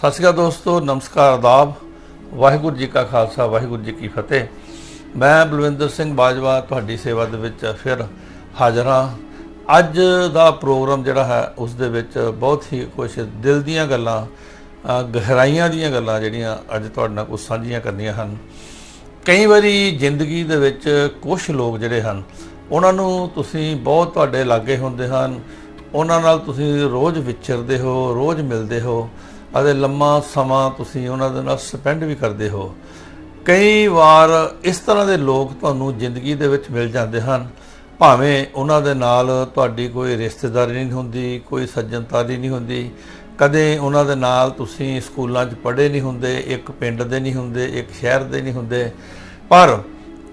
ਸਤਿ ਸ਼੍ਰੀ ਅਕਾਲ ਦੋਸਤੋ, ਨਮਸਕਾਰ ਆਦਾਬ। ਵਾਹਿਗੁਰੂ ਜੀ ਕਾ ਖਾਲਸਾ, ਵਾਹਿਗੁਰੂ ਜੀ ਕੀ ਫਤਿਹ। ਮੈਂ ਬਲਵਿੰਦਰ ਸਿੰਘ ਬਾਜਵਾ ਤੁਹਾਡੀ ਸੇਵਾ ਦੇ ਵਿੱਚ ਫਿਰ ਹਾਜ਼ਰ ਹਾਂ। ਅੱਜ ਦਾ ਪ੍ਰੋਗਰਾਮ ਜਿਹੜਾ ਹੈ, ਉਸ ਦੇ ਵਿੱਚ ਬਹੁਤ ਹੀ ਕੁਝ ਦਿਲ ਦੀਆਂ ਗੱਲਾਂ ਗਹਿਰਾਈਆਂ ਦੀਆਂ ਗੱਲਾਂ ਜਿਹੜੀਆਂ ਅੱਜ ਤੁਹਾਡੇ ਨਾਲ ਕੁਝ ਸਾਂਝੀਆਂ ਕਰਨੀਆਂ ਹਨ। ਕਈ ਵਾਰੀ ਜ਼ਿੰਦਗੀ ਦੇ ਵਿੱਚ ਕੁਝ ਲੋਕ ਜਿਹੜੇ ਹਨ, ਉਹਨਾਂ ਨੂੰ ਤੁਸੀਂ ਬਹੁਤ ਤੁਹਾਡੇ ਲਾਗੇ ਹੁੰਦੇ ਹਨ। ਉਹਨਾਂ ਨਾਲ ਤੁਸੀਂ ਰੋਜ਼ ਵਿਚਰਦੇ ਹੋ, ਰੋਜ਼ ਮਿਲਦੇ ਹੋ। ਅਤੇ ਲੰਮਾ ਸਮਾਂ ਤੁਸੀਂ ਉਹਨਾਂ ਦੇ ਨਾਲ ਸਪੈਂਡ ਵੀ ਕਰਦੇ ਹੋ। ਕਈ ਵਾਰ ਇਸ ਤਰ੍ਹਾਂ ਦੇ ਲੋਕ ਤੁਹਾਨੂੰ ਜ਼ਿੰਦਗੀ ਦੇ ਵਿੱਚ ਮਿਲ ਜਾਂਦੇ ਹਨ। ਭਾਵੇਂ ਉਹਨਾਂ ਦੇ ਨਾਲ ਤੁਹਾਡੀ ਕੋਈ ਰਿਸ਼ਤੇਦਾਰੀ ਨਹੀਂ ਹੁੰਦੀ, ਕੋਈ ਸੱਜਣਤਾਰੀ ਨਹੀਂ ਹੁੰਦੀ, ਕਦੇ ਉਹਨਾਂ ਦੇ ਨਾਲ ਤੁਸੀਂ ਸਕੂਲਾਂ 'ਚ ਪੜ੍ਹੇ ਨਹੀਂ ਹੁੰਦੇ, ਇੱਕ ਪਿੰਡ ਦੇ ਨਹੀਂ ਹੁੰਦੇ, ਇੱਕ ਸ਼ਹਿਰ ਦੇ ਨਹੀਂ ਹੁੰਦੇ। ਪਰ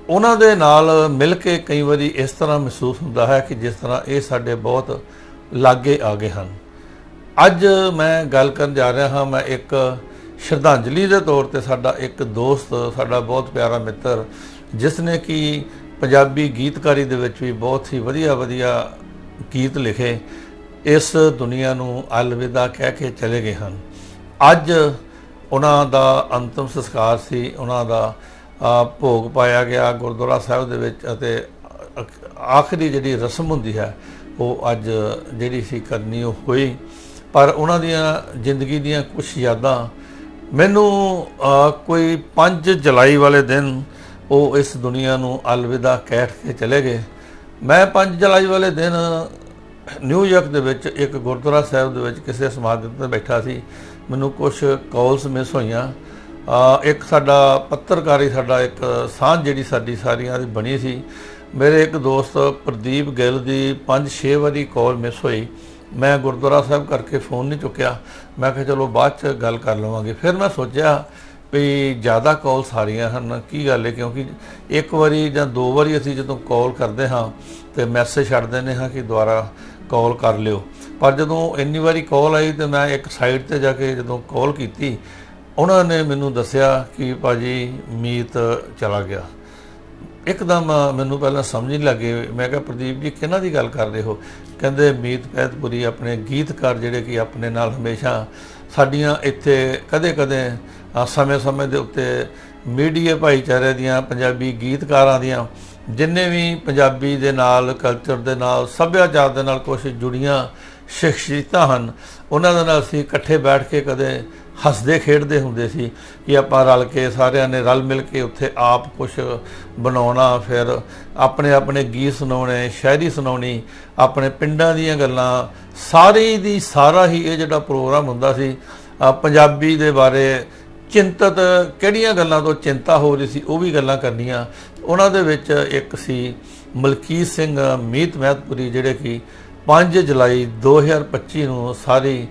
ਉਹਨਾਂ ਦੇ ਨਾਲ ਮਿਲ ਕੇ ਕਈ ਵਾਰੀ ਇਸ ਤਰ੍ਹਾਂ ਮਹਿਸੂਸ ਹੁੰਦਾ ਹੈ ਕਿ ਜਿਸ ਤਰ੍ਹਾਂ ਇਹ ਸਾਡੇ ਬਹੁਤ ਲਾਗੇ ਆ ਗਏ ਹਨ। ਅੱਜ ਮੈਂ ਗੱਲ ਕਰਨ ਜਾ ਰਿਹਾ ਹਾਂ, ਮੈਂ ਇੱਕ ਸ਼ਰਧਾਂਜਲੀ ਦੇ ਤੌਰ ਤੇ ਸਾਡਾ ਇੱਕ ਦੋਸਤ, ਸਾਡਾ ਬਹੁਤ ਪਿਆਰਾ ਮਿੱਤਰ, ਜਿਸ ਨੇ ਕਿ ਪੰਜਾਬੀ ਗੀਤਕਾਰੀ ਦੇ ਵਿੱਚ ਵੀ ਬਹੁਤ ਹੀ ਵਧੀਆ ਵਧੀਆ ਗੀਤ ਲਿਖੇ, ਇਸ ਦੁਨੀਆ ਨੂੰ ਅਲਵਿਦਾ ਕਹਿ ਕੇ ਚਲੇ ਗਏ ਹਨ। ਅੱਜ ਉਹਨਾਂ ਦਾ ਅੰਤਮ ਸੰਸਕਾਰ ਸੀ, ਉਹਨਾਂ ਦਾ ਭੋਗ ਪਾਇਆ ਗਿਆ ਗੁਰਦੁਆਰਾ ਸਾਹਿਬ ਦੇ ਵਿੱਚ ਅਤੇ ਆਖਰੀ ਜਿਹੜੀ ਰਸਮ ਹੁੰਦੀ ਹੈ, ਉਹ ਅੱਜ ਜਿਹੜੀ ਸੀ ਕਰਨੀ, ਉਹ ਹੋਈ। ਪਰ ਉਹਨਾਂ ਦੀਆਂ ਜ਼ਿੰਦਗੀ ਦੀਆਂ ਕੁਝ ਯਾਦਾਂ ਮੈਨੂੰ ਕੋਈ 5 ਜੁਲਾਈ ਵਾਲੇ ਦਿਨ ਉਹ ਇਸ ਦੁਨੀਆ ਨੂੰ ਅਲਵਿਦਾ ਕਹਿ ਕੇ ਚਲੇ ਗਏ। ਮੈਂ 5 ਜੁਲਾਈ ਵਾਲੇ ਦਿਨ ਨਿਊਯਾਰਕ ਦੇ ਵਿੱਚ ਇੱਕ ਗੁਰਦੁਆਰਾ ਸਾਹਿਬ ਦੇ ਵਿੱਚ ਕਿਸੇ ਸਮਾਗਮ ਤੇ ਬੈਠਾ ਸੀ। ਮੈਨੂੰ ਕੁਝ ਕਾਲਸ ਮਿਸ ਹੋਈਆਂ। ਇੱਕ ਸਾਡਾ ਪੱਤਰਕਾਰੀ, ਸਾਡਾ ਇੱਕ ਸਾਂਝ ਜਿਹੜੀ ਸਾਡੀ ਸਾਰੀਆਂ ਦੀ ਬਣੀ ਸੀ। ਮੇਰੇ ਇੱਕ ਦੋਸਤ ਪ੍ਰਦੀਪ ਗਿੱਲ ਦੀ 5-6 ਵਾਰੀ ਕਾਲ ਮਿਸ ਹੋਈ। ਮੈਂ ਗੁਰਦੁਆਰਾ ਸਾਹਿਬ ਕਰਕੇ ਫੋਨ ਨਹੀਂ ਚੁੱਕਿਆ। ਮੈਂ ਕਿਹਾ ਚਲੋ ਬਾਅਦ ਚ ਗੱਲ ਕਰ ਲਵਾਂਗੇ। ਫਿਰ ਮੈਂ ਸੋਚਿਆ ਵੀ ਜ਼ਿਆਦਾ ਕਾਲ ਸਾਰੀਆਂ ਹਨ, ਕੀ ਗੱਲ ਹੈ ਕਿਉਂਕਿ ਇੱਕ ਵਾਰੀ ਜਾਂ ਦੋ ਵਾਰੀ ਅਸੀਂ ਜਦੋਂ ਕਾਲ ਕਰਦੇ ਹਾਂ ਤੇ ਮੈਸੇਜ ਛੱਡ ਦਿੰਦੇ ਹਾਂ ਕਿ ਦੁਬਾਰਾ ਕਾਲ ਕਰ ਲਿਓ। ਪਰ ਜਦੋਂ ਇੰਨੀ ਵਾਰੀ ਕਾਲ ਆਈ ਤੇ ਮੈਂ ਇੱਕ ਸਾਈਡ ਤੇ ਜਾ ਕੇ ਜਦੋਂ ਕਾਲ ਕੀਤੀ, ਉਹਨਾਂ ਨੇ ਮੈਨੂੰ ਦੱਸਿਆ ਕਿ ਭਾਜੀ ਮੀਤ ਚਲਾ ਗਿਆ। ਇੱਕਦਮ ਮੈਨੂੰ ਪਹਿਲਾਂ ਸਮਝ ਨਹੀਂ ਲੱਗੇ। ਮੈਂ ਕਿਹਾ ਪ੍ਰਦੀਪ ਜੀ, ਕਿਹਨਾਂ ਦੀ ਗੱਲ ਕਰ ਰਹੇ ਹੋ? ਕਹਿੰਦੇ ਮੀਤ ਪੈਤਪੁਰੀ ਆਪਣੇ ਗੀਤਕਾਰ ਜਿਹੜੇ ਕਿ ਆਪਣੇ ਨਾਲ ਹਮੇਸ਼ਾ ਸਾਡੀਆਂ ਇੱਥੇ ਕਦੇ-ਕਦੇ ਸਮੇਂ-ਸਮੇਂ ਦੇ ਉੱਤੇ ਮੀਡੀਆ ਭਾਈਚਾਰੇ ਦੀਆਂ ਪੰਜਾਬੀ ਗੀਤਕਾਰਾਂ ਦੀਆਂ ਜਿੰਨੇ ਵੀ ਪੰਜਾਬੀ ਦੇ ਨਾਲ ਕਲਚਰ ਦੇ ਨਾਲ, ਸੱਭਿਆਚਾਰ ਦੇ ਨਾਲ ਕੁਝ ਜੁੜੀਆਂ ਸ਼ਖਸੀਅਤਾਂ ਹਨ, ਉਹਨਾਂ ਦੇ ਨਾਲ ਅਸੀਂ ਇਕੱਠੇ ਬੈਠ ਕੇ ਕਦੇ ਹੱਸਦੇ ਖੇਡਦੇ ਹੁੰਦੇ ਸੀ ਕਿ ਆਪਾਂ ਰਲ ਕੇ ਸਾਰਿਆਂ ਨੇ ਰਲ ਮਿਲ ਕੇ ਉੱਥੇ ਆਪ ਕੁਝ ਬਣਾਉਣਾ, ਫਿਰ ਆਪਣੇ ਆਪਣੇ ਗੀਤ ਸੁਣਾਉਣੇ, ਸ਼ਾਇਰੀ ਸੁਣਾਉਣੀ, ਆਪਣੇ ਪਿੰਡਾਂ ਦੀਆਂ ਗੱਲਾਂ, ਸਾਰੀ ਦੀ ਸਾਰਾ ਹੀ ਇਹ ਜਿਹੜਾ ਪ੍ਰੋਗਰਾਮ ਹੁੰਦਾ ਸੀ ਪੰਜਾਬੀ ਦੇ ਬਾਰੇ ਚਿੰਤਤ ਕਿਹੜੀਆਂ ਗੱਲਾਂ ਤੋਂ ਚਿੰਤਾ ਹੋ ਰਹੀ ਸੀ ਉਹ ਵੀ ਗੱਲਾਂ ਕਰਨੀਆਂ। ਉਹਨਾਂ ਦੇ ਵਿੱਚ ਇੱਕ ਸੀ ਮਲਕੀਤ ਸਿੰਘ ਮੀਤ ਮਹਿਤਪੁਰੀ, ਜਿਹੜੇ ਕਿ 5 ਜੁਲਾਈ 2025 ਨੂੰ ਸਾਰੀ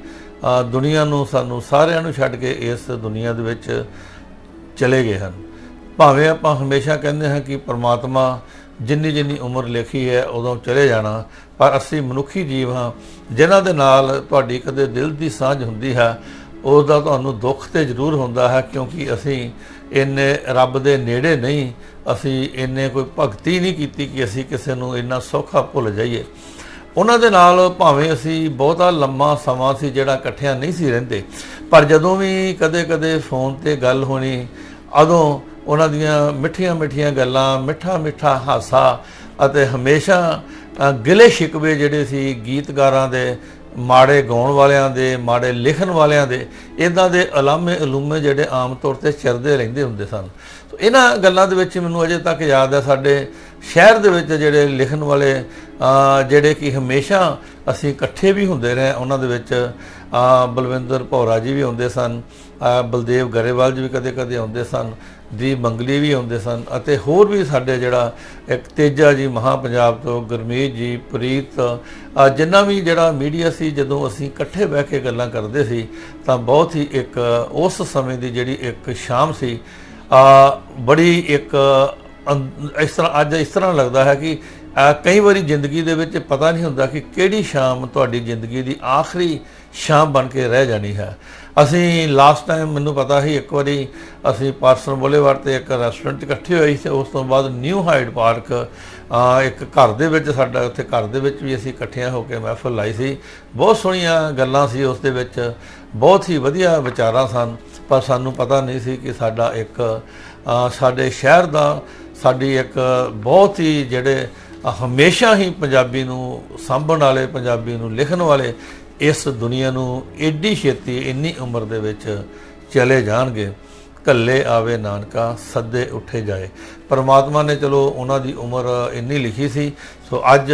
ਦੁਨੀਆ ਨੂੰ ਸਾਨੂੰ ਸਾਰਿਆਂ ਨੂੰ ਛੱਡ ਕੇ ਇਸ ਦੁਨੀਆ ਦੇ ਵਿੱਚ ਚਲੇ ਗਏ ਹਨ। ਭਾਵੇਂ ਆਪਾਂ ਹਮੇਸ਼ਾ ਕਹਿੰਦੇ ਹਾਂ ਕਿ ਪ੍ਰਮਾਤਮਾ ਜਿੰਨੀ ਜਿੰਨੀ ਉਮਰ ਲਿਖੀ ਹੈ, ਉਦੋਂ ਚਲੇ ਜਾਣਾ, ਪਰ ਅਸੀਂ ਮਨੁੱਖੀ ਜੀਵ ਹਾਂ, ਜਿਨ੍ਹਾਂ ਦੇ ਨਾਲ ਤੁਹਾਡੀ ਕਦੇ ਦਿਲ ਦੀ ਸਾਂਝ ਹੁੰਦੀ ਹੈ ਉਸ ਦਾ ਤੁਹਾਨੂੰ ਦੁੱਖ ਤੇ ਜ਼ਰੂਰ ਹੁੰਦਾ ਹੈ, ਕਿਉਂਕਿ ਅਸੀਂ ਇੰਨੇ ਰੱਬ ਦੇ ਨੇੜੇ ਨਹੀਂ, ਅਸੀਂ ਇੰਨੇ ਕੋਈ ਭਗਤੀ ਨਹੀਂ ਕੀਤੀ ਕਿ ਅਸੀਂ ਕਿਸੇ ਨੂੰ ਇੰਨਾ ਸੌਖਾ ਭੁੱਲ ਜਾਈਏ। ਉਹਨਾਂ ਦੇ ਨਾਲ ਭਾਵੇਂ ਅਸੀਂ ਬਹੁਤਾ ਲੰਮਾ ਸਮਾਂ ਸੀ ਜਿਹੜਾ ਇਕੱਠਿਆਂ ਨਹੀਂ ਸੀ ਰਹਿੰਦੇ ਪਰ ਜਦੋਂ ਵੀ ਕਦੇ-ਕਦੇ ਫੋਨ ਤੇ ਗੱਲ ਹੋਣੀ ਉਦੋਂ ਉਹਨਾਂ ਦੀਆਂ ਮਿੱਠੀਆਂ ਮਿੱਠੀਆਂ ਗੱਲਾਂ ਮਿੱਠਾ ਮਿੱਠਾ ਹਾਸਾ ਅਤੇ ਹਮੇਸ਼ਾ ਅ, ਗਿਲੇ ਸ਼ਿਕਵੇ ਜਿਹੜੇ ਸੀ ਗੀਤਕਾਰਾਂ ਦੇ ਮਾੜੇ ਗਾਉਣ ਵਾਲਿਆਂ ਦੇ ਮਾੜੇ ਲਿਖਣ ਵਾਲਿਆਂ ਦੇ ਇਦਾਂ ਦੇ ਅਲਾਮੇ ਅਲੂਮੇ ਜਿਹੜੇ ਆਮ ਤੌਰ ਤੇ ਚਰਦੇ ਰਹਿੰਦੇ ਹੁੰਦੇ ਸਨ। ਸੋ ਇਹਨਾਂ ਗੱਲਾਂ ਦੇ ਵਿੱਚ ਮੈਨੂੰ ਅਜੇ ਤੱਕ ਯਾਦ ਹੈ ਸਾਡੇ ਸ਼ਹਿਰ ਦੇ ਵਿੱਚ ਜਿਹੜੇ ਲਿਖਣ ਵਾਲੇ ਜਿਹੜੇ ਕਿ ਹਮੇਸ਼ਾ ਅਸੀਂ ਇਕੱਠੇ ਵੀ ਹੁੰਦੇ ਰਹੇ, ਉਹਨਾਂ ਦੇ ਵਿੱਚ ਬਲਵਿੰਦਰ ਭੌਰਾ ਜੀ ਵੀ ਆਉਂਦੇ ਸਨ ਬਲਦੇਵ ਗਰੇਵਾਲ ਜੀ ਵੀ ਕਦੇ-ਕਦੇ ਆਉਂਦੇ ਸਨ ਦੀ ਮੰਗਲੀ ਵੀ ਆਉਂਦੇ ਸਨ ਅਤੇ ਹੋਰ ਵੀ ਸਾਡੇ ਜਿਹੜਾ ਇੱਕ ਤੇਜਾ ਜੀ ਮਹਾ ਪੰਜਾਬ ਤੋਂ ਗੁਰਮੀਤ ਜੀ, ਪ੍ਰੀਤ ਜਿੰਨਾ ਵੀ ਜਿਹੜਾ ਮੀਡੀਆ ਸੀ, ਜਦੋਂ ਅਸੀਂ ਇਕੱਠੇ ਬਹਿ ਕੇ ਗੱਲਾਂ ਕਰਦੇ ਸੀ, ਤਾਂ ਬਹੁਤ ਹੀ ਇੱਕ ਉਸ ਸਮੇਂ ਦੀ ਜਿਹੜੀ ਇੱਕ ਸ਼ਾਮ ਸੀ ਆ, ਬੜੀ ਇੱਕ ਅੰ- ਇਸ ਤਰ੍ਹਾਂ, ਅੱਜ ਇਸ ਤਰ੍ਹਾਂ ਲੱਗਦਾ ਹੈ ਕਿ ਕਈ ਵਾਰੀ ਜ਼ਿੰਦਗੀ ਦੇ ਵਿੱਚ ਪਤਾ ਨਹੀਂ ਹੁੰਦਾ ਕਿ ਕਿਹੜੀ ਸ਼ਾਮ ਤੁਹਾਡੀ ਜ਼ਿੰਦਗੀ ਦੀ ਆਖਰੀ ਸ਼ਾਮ ਬਣ ਕੇ ਰਹਿ ਜਾਣੀ ਹੈ। ਅਸੀਂ ਲਾਸਟ ਟਾਈਮ ਮੈਨੂੰ ਪਤਾ ਸੀ, ਇੱਕ ਵਾਰੀ ਅਸੀਂ ਪਾਰਸਨ ਬੋਲੇਵਾਰ ਤੇ ਇੱਕ ਰੈਸਟੋਰੈਂਟ 'ਚ ਇਕੱਠੇ ਹੋਏ ਸੀ, ਉਸ ਤੋਂ ਬਾਅਦ ਨਿਊ ਹਾਈਡ ਪਾਰਕ ਅ, ਇੱਕ ਘਰ ਦੇ ਵਿੱਚ ਸਾਡਾ ਉੱਥੇ ਘਰ ਦੇ ਵਿੱਚ ਵੀ ਅਸੀਂ ਇਕੱਠਿਆਂ ਹੋ ਕੇ ਮਹਿਫਲ ਲਾਈ ਸੀ। ਬਹੁਤ ਸੋਹਣੀਆਂ ਗੱਲਾਂ ਸੀ ਉਸ ਦੇ ਵਿੱਚ। ਬਹੁਤ ਹੀ ਵਧੀਆ ਵਿਚਾਰਾਂ ਸਨ। ਪਰ ਸਾਨੂੰ ਪਤਾ ਨਹੀਂ ਸੀ ਕਿ ਸਾਡਾ ਇੱਕ ਸਾਡੇ ਸ਼ਹਿਰ ਦਾ ਸਾਡੀ ਇੱਕ ਬਹੁਤ ਹੀ ਜਿਹੜੇ ਹਮੇਸ਼ਾ ਹੀ ਪੰਜਾਬੀ ਨੂੰ ਸਾਂਭਣ ਵਾਲੇ ਪੰਜਾਬੀ ਨੂੰ ਲਿਖਣ ਵਾਲੇ ਇਸ ਦੁਨੀਆ ਨੂੰ ਏਡੀ ਛੇਤੀ ਇੰਨੀ ਉਮਰ ਦੇ ਵਿੱਚ ਚਲੇ ਜਾਣਗੇ। ਕੱਲੇ ਆਵੇ ਨਾਨਕਾ ਸੱਦੇ ਉੱਠੇ ਜਾਏ। ਪਰਮਾਤਮਾ ਨੇ ਚਲੋ ਉਹਨਾਂ ਦੀ ਉਮਰ ਇੰਨੀ ਲਿਖੀ ਸੀ। ਸੋ ਅੱਜ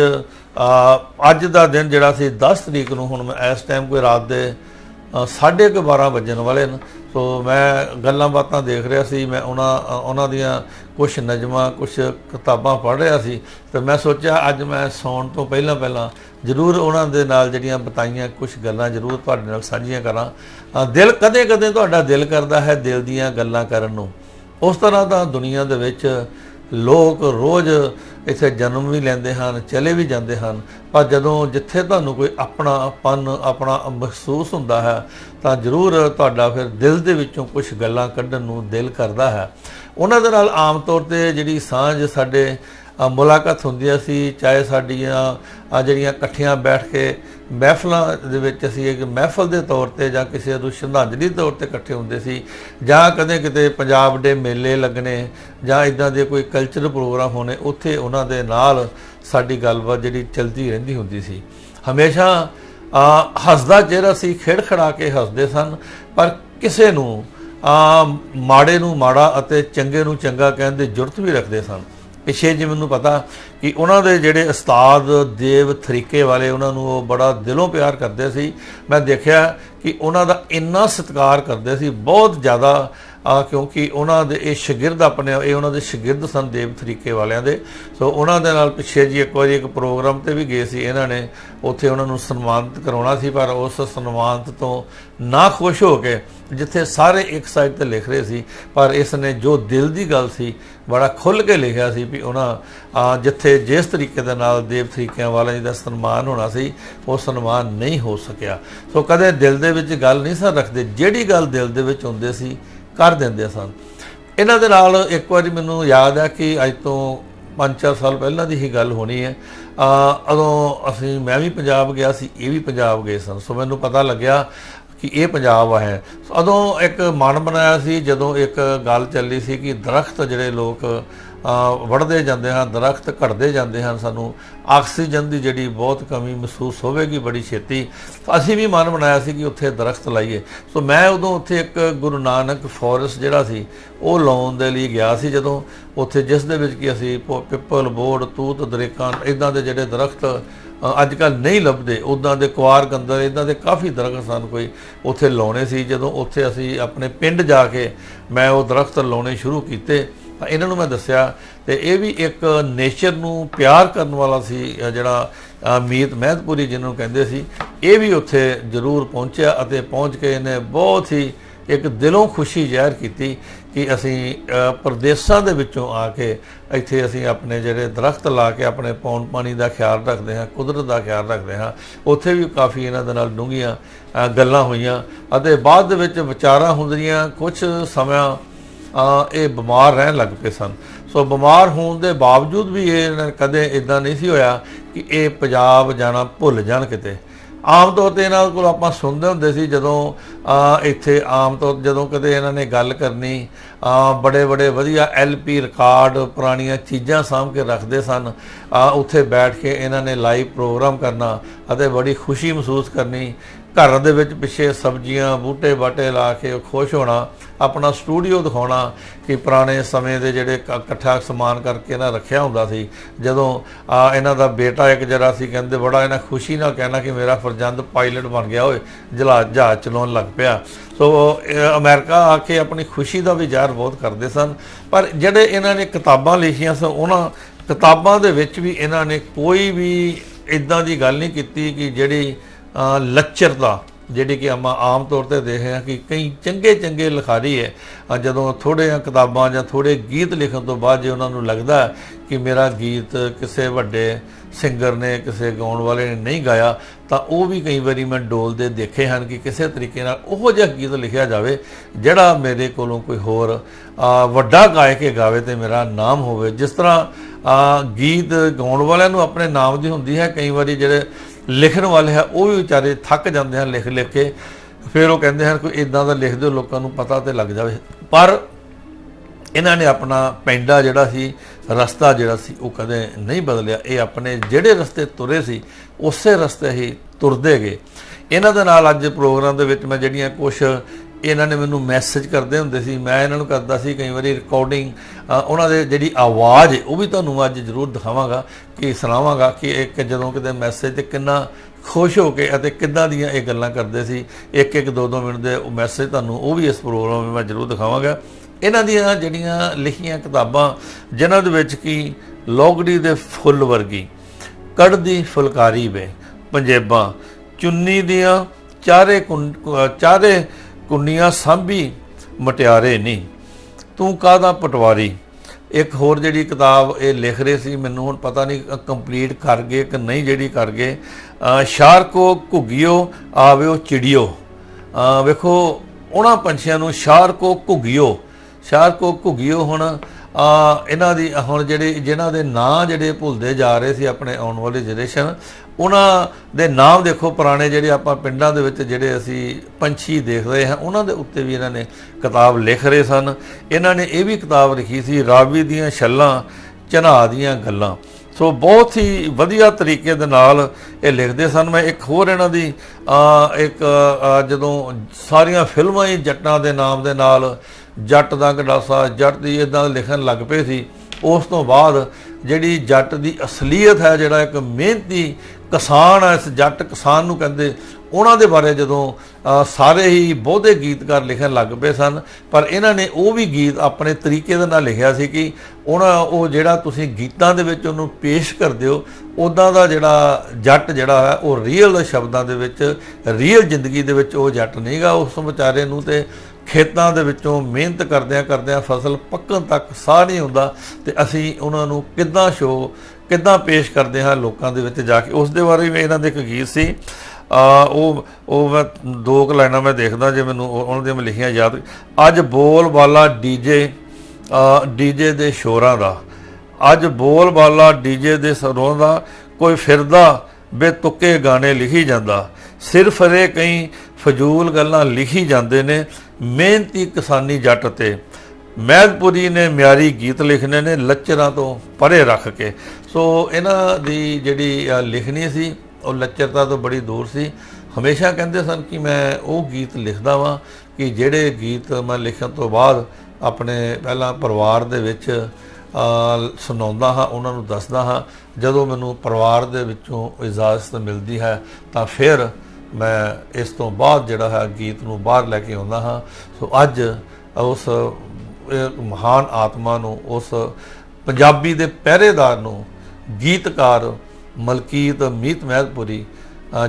ਅੱਜ ਦਾ ਦਿਨ ਜਿਹੜਾ ਸੀ 10 ਤਰੀਕ ਨੂੰ ਹੁਣ ਮੈਂ ਇਸ ਟਾਈਮ ਕੋਈ ਰਾਤ ਦੇ ਅ, ਸਾਢੇ ਕੁ 12 ਵੱਜਣ ਵਾਲੇ ਨੇ ਸੋ ਮੈਂ ਗੱਲਾਂ ਬਾਤਾਂ ਦੇਖ ਰਿਹਾ ਸੀ, ਮੈਂ ਉਹਨਾਂ ਉਹਨਾਂ ਦੀਆਂ ਕੁਝ ਨਜ਼ਮਾਂ ਕੁਝ ਕਿਤਾਬਾਂ ਪੜ੍ਹ ਰਿਹਾ ਸੀ ਤੇ ਮੈਂ ਸੋਚਿਆ ਅੱਜ ਮੈਂ ਸੌਣ ਤੋਂ ਪਹਿਲਾਂ ਪਹਿਲਾਂ ਜ਼ਰੂਰ ਉਹਨਾਂ ਦੇ ਨਾਲ ਜਿਹੜੀਆਂ ਬਤਾਈਆਂ ਕੁਝ ਗੱਲਾਂ ਜ਼ਰੂਰ ਤੁਹਾਡੇ ਨਾਲ ਸਾਂਝੀਆਂ ਕਰਾਂ। ਦਿਲ ਕਦੇ ਕਦੇ ਤੁਹਾਡਾ ਦਿਲ ਕਰਦਾ ਹੈ ਦਿਲ ਦੀਆਂ ਗੱਲਾਂ ਕਰਨ ਨੂੰ। ਉਸ ਤਰ੍ਹਾਂ ਦਾ ਦੁਨੀਆ ਦੇ ਵਿੱਚ ਲੋਕ ਰੋਜ਼ ਇੱਥੇ ਜਨਮ ਵੀ ਲੈਂਦੇ ਹਨ, ਚਲੇ ਵੀ ਜਾਂਦੇ ਹਨ। ਪਰ ਜਦੋਂ ਜਿੱਥੇ ਤੁਹਾਨੂੰ ਕੋਈ ਆਪਣਾ ਪਨ, ਆਪਣਾ ਮਹਿਸੂਸ ਹੁੰਦਾ ਹੈ, ਤਾਂ ਜ਼ਰੂਰ ਤੁਹਾਡਾ ਫਿਰ ਦਿਲ ਦੇ ਵਿੱਚੋਂ ਕੁਝ ਗੱਲਾਂ ਕੱਢਣ ਨੂੰ ਦਿਲ ਕਰਦਾ ਹੈ। ਉਹਨਾਂ ਦੇ ਨਾਲ ਆਮ ਤੌਰ ਤੇ ਜਿਹੜੀ ਸਾਂਝ ਸਾਡੇ ਮੁਲਾਕਾਤ ਹੁੰਦੀਆਂ ਸੀ ਚਾਹੇ ਸਾਡੀਆਂ ਜਿਹੜੀਆਂ ਇਕੱਠੀਆਂ ਬੈਠ ਕੇ ਮਹਿਫਲਾਂ ਦੇ ਵਿੱਚ ਅਸੀਂ ਇੱਕ ਮਹਿਫਲ ਦੇ ਤੌਰ ਤੇ ਜਾਂ ਕਿਸੇ ਨੂੰ ਸ਼ਰਧਾਂਜਲੀ ਤੌਰ ਤੇ ਇਕੱਠੇ ਹੁੰਦੇ ਸੀ, ਜਾਂ ਕਦੇ ਕਿਤੇ ਪੰਜਾਬ ਦੇ ਮੇਲੇ ਲੱਗਣੇ, ਜਾਂ ਇਦਾਂ ਦੇ ਕੋਈ ਕਲਚਰਲ ਪ੍ਰੋਗਰਾਮ ਹੋਣੇ, ਉੱਥੇ ਉਹਨਾਂ ਦੇ ਨਾਲ ਸਾਡੀ ਗੱਲਬਾਤ ਜਿਹੜੀ ਚਲਦੀ ਰਹਿੰਦੀ ਹੁੰਦੀ ਸੀ। ਹਮੇਸ਼ਾ ਹੱਸਦਾ ਚਿਹਰਾ ਸੀ ਖੇੜਖੜਾ ਕੇ ਹੱਸਦੇ ਸਨ, ਪਰ ਕਿਸੇ ਨੂੰ ਆ ਮਾੜੇ ਨੂੰ ਮਾੜਾ ਅਤੇ ਚੰਗੇ ਨੂੰ ਚੰਗਾ ਕਹਿਣ ਦੀ ਜੁਰਤ ਵੀ ਰੱਖਦੇ ਸਨ। ਪਿੱਛੇ ਜੇ ਮੈਨੂੰ ਪਤਾ ਕਿ ਉਹਨਾਂ ਦੇ ਜਿਹੜੇ ਉਸਤਾਦ ਦੇਵ ਤਰੀਕੇ ਵਾਲੇ ਉਹਨਾਂ ਨੂੰ ਉਹ ਬੜਾ ਦਿਲੋਂ ਪਿਆਰ ਕਰਦੇ ਸੀ। ਮੈਂ ਦੇਖਿਆ ਕਿ ਉਹਨਾਂ ਦਾ ਇੰਨਾ ਸਤਿਕਾਰ ਕਰਦੇ ਸੀ, ਬਹੁਤ ਜ਼ਿਆਦਾ ਆ, ਕਿਉਂਕਿ ਉਹਨਾਂ ਦੇ ਇਹ ਸ਼ਾਗਿਰਦ ਆਪਣੇ, ਇਹ ਉਹਨਾਂ ਦੇ ਸ਼ਾਗਿਰਦ ਸਨ ਦੇਵ ਤਰੀਕੇ ਵਾਲਿਆਂ ਦੇ। ਸੋ ਉਹਨਾਂ ਦੇ ਨਾਲ ਪਿੱਛੇ ਜੀ ਇੱਕ ਵਾਰੀ ਇੱਕ ਪ੍ਰੋਗਰਾਮ ਤੇ ਵੀ ਗਏ ਸੀ ਇਹਨਾਂ ਨੇ। ਉੱਥੇ ਉਹਨਾਂ ਨੂੰ ਸਨਮਾਨਿਤ ਕਰਾਉਣਾ ਸੀ, ਪਰ ਉਸ ਸਨਮਾਨਿਤ ਤੋਂ ਨਾ ਖੁਸ਼ ਹੋ ਕੇ ਜਿੱਥੇ ਸਾਰੇ ਇੱਕ ਸਾਈਡ ਤੇ ਲਿਖ ਰਹੇ ਸੀ, ਪਰ ਇਸ ਨੇ ਜੋ ਦਿਲ ਦੀ ਗੱਲ ਸੀ, ਬੜਾ ਖੁੱਲ ਕੇ ਲਿਖਿਆ ਸੀ ਵੀ ਉਹਨਾਂ ਜਿੱਥੇ ਜਿਸ ਤਰੀਕੇ ਦੇ ਨਾਲ ਦੇਵ ਤਰੀਕਿਆਂ ਵਾਲਿਆਂ ਜੀ ਦਾ ਸਨਮਾਨ ਹੋਣਾ ਸੀ, ਉਹ ਸਨਮਾਨ ਨਹੀਂ ਹੋ ਸਕਿਆ। ਸੋ ਕਦੇ ਦਿਲ ਦੇ ਵਿੱਚ ਗੱਲ ਨਹੀਂ ਸਨ ਰੱਖਦੇ। ਜਿਹੜੀ ਗੱਲ ਦਿਲ ਦੇ ਵਿੱਚ ਹੁੰਦੇ ਸੀ ਕਰ ਦਿੰਦੇ ਸਨ। ਇਹਨਾਂ ਦੇ ਨਾਲ ਇੱਕ ਵਾਰੀ ਮੈਨੂੰ ਯਾਦ ਹੈ ਕਿ ਅੱਜ ਤੋਂ 5-4 ਸਾਲ ਪਹਿਲਾਂ ਦੀ ਹੀ ਗੱਲ ਹੋਣੀ ਹੈ। ਅ ਉਦੋਂ ਅਸੀਂ, ਮੈਂ ਵੀ ਪੰਜਾਬ ਗਿਆ ਸੀ, ਇਹ ਵੀ ਪੰਜਾਬ ਗਏ ਸਨ। ਸੋ ਮੈਨੂੰ ਪਤਾ ਲੱਗਿਆ ਕਿ ਇਹ ਪੰਜਾਬ ਹੈ। ਉਦੋਂ ਇੱਕ ਮਨ ਬਣਾਇਆ ਸੀ, ਜਦੋਂ ਇੱਕ ਗੱਲ ਚੱਲੀ ਸੀ ਕਿ ਦਰਖਤ ਜਿਹੜੇ ਲੋਕ ਵੜਦੇ ਜਾਂਦੇ ਹਨ, ਦਰਖਤ ਘਟਦੇ ਜਾਂਦੇ ਹਨ, ਸਾਨੂੰ ਆਕਸੀਜਨ ਦੀ ਜਿਹੜੀ ਬਹੁਤ ਕਮੀ ਮਹਿਸੂਸ ਹੋਵੇਗੀ, ਬੜੀ ਛੇਤੀ। ਅਸੀਂ ਵੀ ਮਨ ਬਣਾਇਆ ਸੀ ਕਿ ਉੱਥੇ ਦਰਖਤ ਲਾਈਏ। ਸੋ ਮੈਂ ਉਦੋਂ ਉੱਥੇ ਇੱਕ ਗੁਰੂ ਨਾਨਕ ਫੋਰੈਸਟ ਜਿਹੜਾ ਸੀ, ਉਹ ਲਾਉਣ ਦੇ ਲਈ ਗਿਆ ਸੀ, ਜਦੋਂ ਉੱਥੇ ਜਿਸ ਦੇ ਵਿੱਚ ਕਿ ਅਸੀਂ ਪ- ਪਿੱਪਲ, ਬੋੜ, ਤੂਤ, ਦਰੇਕਾਂ ਇਦਾਂ ਦੇ ਜਿਹੜੇ ਦਰਖਤ ਅੱਜ ਕੱਲ ਨਹੀਂ ਲੱਭਦੇ ਉਦਾਂ ਦੇ ਕੁਆਰ, ਗੰਦਰ ਇਦਾਂ ਦੇ ਕਾਫੀ ਦਰਖਤ ਸਨ ਕੋਈ ਉੱਥੇ ਲਾਉਣੇ ਸੀ। ਜਦੋਂ ਉੱਥੇ ਅਸੀਂ ਆਪਣੇ ਪਿੰਡ ਜਾ ਕੇ ਮੈਂ ਉਹ ਦਰਖਤ ਲਾਉਣੇ ਸ਼ੁਰੂ ਕੀਤੇ ਤਾਂ ਇਹਨਾਂ ਨੂੰ ਮੈਂ ਦੱਸਿਆ ਤੇ ਇਹ ਵੀ ਇੱਕ ਨੇਚਰ ਨੂੰ ਪਿਆਰ ਕਰਨ ਵਾਲਾ ਸੀ ਜਿਹੜਾ ਮੀਤ ਮਹਿਦਪੁਰੀ ਜਿਹਨੂੰ ਕਹਿੰਦੇ ਸੀ, ਇਹ ਵੀ ਉੱਥੇ ਜ਼ਰੂਰ ਪਹੁੰਚਿਆ ਅਤੇ ਪਹੁੰਚ ਕੇ ਇਹਨੇ ਬਹੁਤ ਹੀ ਇੱਕ ਦਿਲੋਂ ਖੁਸ਼ੀ ਜ਼ਾਹਿਰ ਕੀਤੀ ਕਿ ਅਸੀਂ ਪ੍ਰਦੇਸ਼ਾਂ ਦੇ ਵਿੱਚੋਂ ਆ ਕੇ ਇੱਥੇ ਅਸੀਂ ਆਪਣੇ ਜਿਹੜੇ ਦਰਖਤ ਲਾ ਕੇ ਆਪਣੇ ਪੌਣ ਪਾਣੀ ਦਾ ਖਿਆਲ ਰੱਖਦੇ ਹਾਂ, ਕੁਦਰਤ ਦਾ ਖਿਆਲ ਰੱਖਦੇ ਹਾਂ, ਉੱਥੇ ਵੀ ਕਾਫੀ ਇਹਨਾਂ ਦੇ ਨਾਲ ਡੂੰਘੀਆਂ ਗੱਲਾਂ ਹੋਈਆਂ ਅਤੇ ਬਾਅਦ ਦੇ ਵਿੱਚ ਵਿਚਾਰਾਂ ਹੁੰਦੀਆਂ ਕੁਝ ਸਮਾਂ ਇਹ ਬਿਮਾਰ ਰਹਿਣ ਲੱਗ ਪਏ ਸਨ। ਸੋ ਬਿਮਾਰ ਹੋਣ ਦੇ ਬਾਵਜੂਦ ਵੀ ਇਹ ਕਦੇ ਇਦਾਂ ਨਹੀਂ ਸੀ ਹੋਇਆ ਕਿ ਇਹ ਪੰਜਾਬ ਜਾਣਾ ਭੁੱਲ ਜਾਣ ਕਿਤੇ। ਆਮ ਤੌਰ ਤੇ ਇਹਨਾਂ ਕੋਲ ਆਪਾਂ ਸੁਣਦੇ ਹੁੰਦੇ ਸੀ ਜਦੋਂ ਇੱਥੇ ਆਮ ਤੌਰ ਜਦੋਂ ਕਦੇ ਇਹਨਾਂ ਨੇ ਗੱਲ ਕਰਨੀ ਬੜੇ ਬੜੇ ਵਧੀਆ ਐਲਪੀ ਰਿਕਾਰਡ ਪੁਰਾਣੀਆਂ ਚੀਜ਼ਾਂ ਸਾਂਭ ਕੇ ਰੱਖਦੇ ਸਨ ਉੱਥੇ ਬੈਠ ਕੇ ਇਹਨਾਂ ਨੇ ਲਾਈਵ ਪ੍ਰੋਗਰਾਮ ਕਰਨਾ ਅਤੇ ਬੜੀ ਖੁਸ਼ੀ ਮਹਿਸੂਸ ਕਰਨੀ। ਘਰ ਦੇ ਵਿੱਚ ਪਿੱਛੇ ਸਬਜ਼ੀਆਂ ਬੂਟੇ ਬਾਟੇ ਲਾ ਕੇ ਖੁਸ਼ ਹੋਣਾ ਆਪਣਾ ਸਟੂਡੀਓ ਦਿਖਾਉਣਾ ਕਿ ਪੁਰਾਣੇ ਸਮੇਂ ਦੇ ਜਿਹੜੇ ਕ- ਇਕੱਠਾ ਸਮਾਨ ਕਰਕੇ ਇਹਨਾਂ ਰੱਖਿਆ ਹੁੰਦਾ ਸੀ। ਜਦੋਂ ਆ, ਇਹਨਾਂ ਦਾ ਬੇਟਾ ਇੱਕ ਜਰਾ ਸੀ ਕਹਿੰਦੇ ਬੜਾ ਇਹਨਾਂ ਖੁਸ਼ੀ ਨਾਲ ਕਹਿਣਾ ਕਿ ਮੇਰਾ ਫਰਜ਼ੰਦ ਪਾਇਲਟ ਬਣ ਗਿਆ ਓਏ ਜਹਾਜ਼ ਜਹਾਜ਼ ਚਲਾਉਣ ਲੱਗ ਪਿਆ। ਸੋ ਇਹ ਅਮਰੀਕਾ ਆ ਕੇ ਆਪਣੀ ਖੁਸ਼ੀ ਦਾ ਵੀ ਜ਼ਾਹਰ ਬਹੁਤ ਕਰਦੇ ਸਨ। ਪਰ ਜਿਹੜੇ ਇਹਨਾਂ ਨੇ ਕਿਤਾਬਾਂ ਲਿਖੀਆਂ ਸਨ ਉਹਨਾਂ ਕਿਤਾਬਾਂ ਦੇ ਵਿੱਚ ਵੀ ਇਹਨਾਂ ਨੇ ਕੋਈ ਵੀ ਇਦਾਂ ਦੀ ਗੱਲ ਨਹੀਂ ਕੀਤੀ ਕਿ ਜਿਹੜੀ ਲੱਚਰਤਾ ਜਿਹੜੀ ਕਿ ਆਪਾਂ ਆਮ ਤੌਰ ਤੇ ਦੇਖਦੇ ਹਾਂ ਕਿ ਕਈ ਚੰਗੇ ਚੰਗੇ ਲਿਖਾਰੀ ਹੈ। ਜਦੋਂ ਥੋੜੇ ਕਿਤਾਬਾਂ ਜਾਂ ਥੋੜੇ ਗੀਤ ਲਿਖਣ ਤੋਂ ਬਾਅਦ ਜੇ ਉਹਨਾਂ ਨੂੰ ਲੱਗਦਾ ਕਿ ਮੇਰਾ ਗੀਤ ਕਿਸੇ ਵੱਡੇ ਸਿੰਗਰ ਨੇ, ਕਿਸੇ ਗਾਉਣ ਵਾਲੇ ਨੇ ਨਹੀਂ ਗਾਇਆ, ਤਾਂ ਉਹ ਵੀ ਕਈ ਵਾਰੀ ਮੈਂ ਡੋਲਦੇ ਦੇਖੇ ਹਨ ਕਿ ਕਿਸੇ ਤਰੀਕੇ ਨਾਲ ਉਹੋ ਜਿਹਾ ਗੀਤ ਲਿਖਿਆ ਜਾਵੇ, ਜਿਹੜਾ ਮੇਰੇ ਕੋਲੋਂ ਕੋਈ ਹੋਰ ਵੱਡਾ ਗਾਇਕ ਹੀ ਗਾਵੇ ਤੇ ਮੇਰਾ ਨਾਮ ਹੋਵੇ। ਜਿਸ ਤਰ੍ਹਾਂ ਗੀਤ ਗਾਉਣ ਵਾਲਿਆਂ ਨੂੰ ਆਪਣੇ ਨਾਮ ਦੀ ਹੁੰਦੀ ਹੈ, ਕਈ ਵਾਰੀ ਜਿਹੜੇ ਲਿਖਣ ਵਾਲੇ ਹੈ ਉਹ ਵੀ ਵਿਚਾਰੇ ਥੱਕ ਜਾਂਦੇ ਹਨ ਲਿਖ ਲਿਖ ਕੇ। ਫਿਰ ਉਹ ਕਹਿੰਦੇ ਹਨ, ਕੋਈ ਇਦਾਂ ਦਾ ਲਿਖ ਦਿਓ, ਲੋਕਾਂ ਨੂੰ ਪਤਾ ਤੇ ਲੱਗ ਜਾਵੇ। ਪਰ ਇਹਨਾਂ ਨੇ ਆਪਣਾ ਪੈਂਡਾ ਜਿਹੜਾ ਸੀ, ਰਸਤਾ ਜਿਹੜਾ ਸੀ, ਉਹ ਕਦੇ ਨਹੀਂ ਬਦਲਿਆ। ਇਹ ਆਪਣੇ ਜਿਹੜੇ ਰਸਤੇ ਤੁਰੇ ਸੀ, ਉਸੇ ਰਸਤੇ ਹੀ ਤੁਰਦੇ ਗਏ। ਇਹਨਾਂ ਦੇ ਨਾਲ ਅੱਜ ਪ੍ਰੋਗਰਾਮ ਦੇ ਵਿੱਚ ਮੈਂ ਜਿਹੜੀਆਂ ਕੁਝ ਇਹਨਾਂ ਨੇ ਮੈਨੂੰ ਮੈਸੇਜ ਕਰਦੇ ਹੁੰਦੇ ਸੀ, ਮੈਂ ਇਹਨਾਂ ਨੂੰ ਕਰਦਾ ਸੀ ਕਈ ਵਾਰੀ ਰਿਕਾਰਡਿੰਗ ਉਹਨਾਂ ਦੇ ਜਿਹੜੀ ਆਵਾਜ਼ ਉਹ ਵੀ ਤੁਹਾਨੂੰ ਅੱਜ ਜ਼ਰੂਰ ਦਿਖਾਵਾਂਗਾ ਕਿ ਸੁਣਾਵਾਂਗਾ ਕਿ ਇੱਕ ਜਦੋਂ ਕਿਤੇ ਮੈਸੇਜ ਤੇ ਕਿੰਨਾ ਖੁਸ਼ ਹੋ ਕੇ ਅਤੇ ਕਿੱਦਾਂ ਦੀਆਂ ਇਹ ਗੱਲਾਂ ਕਰਦੇ ਸੀ, ਇੱਕ ਇੱਕ ਦੋ ਦੋ ਮਿੰਟ ਦੇ ਉਹ ਮੈਸੇਜ ਤੁਹਾਨੂੰ ਉਹ ਵੀ ਇਸ ਪ੍ਰੋਗਰਾਮ ਵਿੱਚ ਮੈਂ ਜ਼ਰੂਰ ਦਿਖਾਵਾਂਗਾ। ਇਹਨਾਂ ਦੀਆਂ ਜਿਹੜੀਆਂ ਲਿਖੀਆਂ ਕਿਤਾਬਾਂ, ਜਿਨ੍ਹਾਂ ਦੇ ਵਿੱਚ ਕੀ ਲੋਗੜੀ ਦੇ ਫੁੱਲ ਵਰਗੀ ਕੜਦੀ ਫੁਲਕਾਰੀ ਵੇ, ਪੰਜੇਬਾਂ, ਚੁੰਨੀ ਦੀਆਂ ਚਾਰੇ ਕੁੰ- ਚਾਰੇ ਕੁੰਨੀਆਂ ਸਾਂਭੀ ਮਟਿਆਰੇ ਨਹੀਂ ਤੂੰ ਕਾਹਦਾ ਪਟਵਾਰੀ? ਇੱਕ ਹੋਰ ਜਿਹੜੀ ਕਿਤਾਬ ਇਹ ਲਿਖ ਰਹੇ ਸੀ, ਮੈਨੂੰ ਹੁਣ ਪਤਾ ਨਹੀਂ ਕੰਪਲੀਟ ਕਰ ਗਏ ਕਿ ਨਹੀਂ, ਜਿਹੜੀ ਕਰ ਗਏ। ਅਹ ਸ਼ਾਰ ਕੋ ਘੁੱਗਿਓ, ਆਵਿਓ, ਚਿੜਿਓ। ਵੇਖੋ, ਉਹਨਾਂ ਪੰਛੀਆਂ ਨੂੰ ਸ਼ਾਰ ਕੋ ਘੁੱਗਿਓ। ਸ਼ਾਰ ਕੋ ਘੁੱਗਿਓ ਹੁਣ ਆ, ਇਹਨਾਂ ਦੀ, ਹੁਣ ਜਿਹੜੇ, ਜਿਨ੍ਹਾਂ ਦੇ ਨਾਂ ਜਿਹੜੇ ਭੁੱਲਦੇ ਜਾ ਰਹੇ ਸੀ ਆਪਣੇ ਆਉਣ ਵਾਲੀ ਜਨਰੇਸ਼ਨ ਉਹਨਾਂ ਦੇ ਨਾਮ ਦੇਖੋ ਪੁਰਾਣੇ ਜਿਹੜੇ ਆਪਾਂ ਪਿੰਡਾਂ ਦੇ ਵਿੱਚ ਜਿਹੜੇ ਅਸੀਂ ਪੰਛੀ ਦੇਖ ਰਹੇ ਹਾਂ, ਉਹਨਾਂ ਦੇ ਉੱਤੇ ਵੀ ਇਹਨਾਂ ਨੇ ਕਿਤਾਬ ਲਿਖ ਰਹੇ ਸਨ। ਇਹਨਾਂ ਨੇ ਇਹ ਵੀ ਕਿਤਾਬ ਲਿਖੀ ਸੀ, ਰਾਵੀ ਦੀਆਂ ਛੱਲਾਂ ਚਨਾ ਦੀਆਂ ਗੱਲਾਂ। ਸੋ ਬਹੁਤ ਹੀ ਵਧੀਆ ਤਰੀਕੇ ਦੇ ਨਾਲ ਇਹ ਲਿਖਦੇ ਸਨ। ਮੈਂ ਇੱਕ ਹੋਰ ਇਹਨਾਂ ਦੀ ਇੱਕ ਜਦੋਂ ਸਾਰੀਆਂ ਫਿਲਮਾਂ ਹੀ ਜੱਟਾਂ ਦੇ ਨਾਮ ਦੇ ਨਾਲ ਜੱਟ ਦਾ ਗੰਡਾਸਾ ਜੱਟ ਦੀ ਇਦਾਂ ਲਿਖਣ ਲੱਗ ਪਏ ਸੀ। ਉਸ ਤੋਂ ਬਾਅਦ ਜਿਹੜੀ ਜੱਟ ਦੀ ਅਸਲੀਅਤ ਹੈ, ਜਿਹੜਾ ਇੱਕ ਮਿਹਨਤੀ ਕਿਸਾਨ ਹੈ, ਇਸ ਜੱਟ ਕਿਸਾਨ ਨੂੰ ਕਹਿੰਦੇ, ਉਹਨਾਂ ਦੇ ਬਾਰੇ ਜਦੋਂ ਸਾਰੇ ਹੀ ਬਹੁਤੇ ਗੀਤਕਾਰ ਲਿਖਣ ਲੱਗ ਪਏ ਸਨ। ਪਰ ਇਹਨਾਂ ਨੇ ਉਹ ਵੀ ਗੀਤ ਆਪਣੇ ਤਰੀਕੇ ਦੇ ਨਾਲ ਲਿਖਿਆ ਸੀ ਕਿ ਉਹਨਾਂ, ਉਹ ਜਿਹੜਾ ਤੁਸੀਂ ਗੀਤਾਂ ਦੇ ਵਿੱਚ ਉਹਨੂੰ ਪੇਸ਼ ਕਰਦੇ ਹੋ ਉਦਾਂ ਦਾ ਜਿਹੜਾ ਜੱਟ ਜਿਹੜਾ ਹੈ, ਉਹ ਰੀਅਲ ਸ਼ਬਦਾਂ ਦੇ ਵਿੱਚ ਰੀਅਲ ਜ਼ਿੰਦਗੀ ਦੇ ਵਿੱਚ ਉਹ ਜੱਟ ਨਹੀਂਗਾ। ਉਸ ਵਿਚਾਰੇ ਨੂੰ ਤੇ ਖੇਤਾਂ ਦੇ ਵਿੱਚੋਂ ਮਿਹਨਤ ਕਰਦਿਆਂ ਕਰਦਿਆਂ ਫਸਲ ਪੱਕਣ ਤੱਕ ਸਾਹ ਨਹੀਂ ਹੁੰਦਾ ਤੇ ਅਸੀਂ ਉਹਨਾਂ ਨੂੰ ਕਿੱਦਾਂ ਸ਼ੋ, ਕਿੱਦਾਂ ਪੇਸ਼ ਕਰਦੇ ਹਾਂ ਲੋਕਾਂ ਦੇ ਵਿੱਚ ਜਾ ਕੇ। ਉਸ ਦੇ ਬਾਰੇ ਵੀ ਇਹਨਾਂ ਦੇ ਇੱਕ ਗੀਤ ਸੀ। ਆ, ਉਹ ਉਹ ਮੈਂ ਦੋ ਕੁ ਲਾਈਨਾਂ ਮੈਂ ਦੇਖਦਾ ਜੇ ਮੈਨੂੰ ਉਹ- ਉਹਨਾਂ ਦੀਆਂ ਮੈਂ ਲਿਖੀਆਂ ਯਾਦ। ਅੱਜ ਬੋਲ ਬਾਲਾ ਡੀਜੇ ਡੀਜੇ ਦੇ ਸ਼ੋਰਾਂ ਦਾ। ਅੱਜ ਬੋਲ ਬਾਲਾ ਡੀਜੇ ਦੇ ਸਰੋਂ ਦਾ ਕੋਈ ਫਿਰਦਾ ਬੇਤੁੱਕੇ ਗਾਣੇ ਲਿਖੀ ਜਾਂਦਾ। ਸਿਰਫ ਰੇ ਕਈ ਫਜ਼ੂਲ ਗੱਲਾਂ ਲਿਖੀ ਜਾਂਦੇ ਨੇ। ਮਿਹਨਤੀ ਕਿਸਾਨੀ ਜੱਟ ਤੇ ਮਹਿਦਪੁਰੀ ਨੇ ਮਿਆਰੀ ਗੀਤ ਲਿਖਣੇ ਨੇ, ਲੱਚਰਾਂ ਤੋਂ ਪਰੇ ਰੱਖ ਕੇ। ਸੋ ਇਹਨਾਂ ਦੀ ਜਿਹੜੀ ਲਿਖਣੀ ਸੀ, ਉਹ ਲੱਚਰਤਾ ਤੋਂ ਬੜੀ ਦੂਰ ਸੀ। ਹਮੇਸ਼ਾ ਕਹਿੰਦੇ ਸਨ ਕਿ ਮੈਂ ਉਹ ਗੀਤ ਲਿਖਦਾ ਵਾਂ ਕਿ ਜਿਹੜੇ ਗੀਤ ਮੈਂ ਲਿਖਣ ਤੋਂ ਬਾਅਦ ਆਪਣੇ ਪਹਿਲਾਂ ਪਰਿਵਾਰ ਦੇ ਵਿੱਚ ਸੁਣਾਉਂਦਾ ਹਾਂ, ਉਹਨਾਂ ਨੂੰ ਦੱਸਦਾ ਹਾਂ। ਜਦੋਂ ਮੈਨੂੰ ਪਰਿਵਾਰ ਦੇ ਵਿੱਚੋਂ ਇਜਾਜ਼ਤ ਮਿਲਦੀ ਹੈ, ਤਾਂ ਫਿਰ ਮੈਂ ਇਸ ਤੋਂ ਬਾਅਦ ਜਿਹੜਾ ਹੈ ਗੀਤ ਨੂੰ ਬਾਹਰ ਲੈ ਕੇ ਆਉਂਦਾ ਹਾਂ। ਸੋ ਅੱਜ ਉਸ ਮਹਾਨ ਆਤਮਾ ਨੂੰ, ਉਸ ਪੰਜਾਬੀ ਦੇ ਪਹਿਰੇਦਾਰ ਨੂੰ ਗੀਤਕਾਰ ਮਲਕੀਤ ਮੀਤ ਮਹਿਲਪੁਰੀ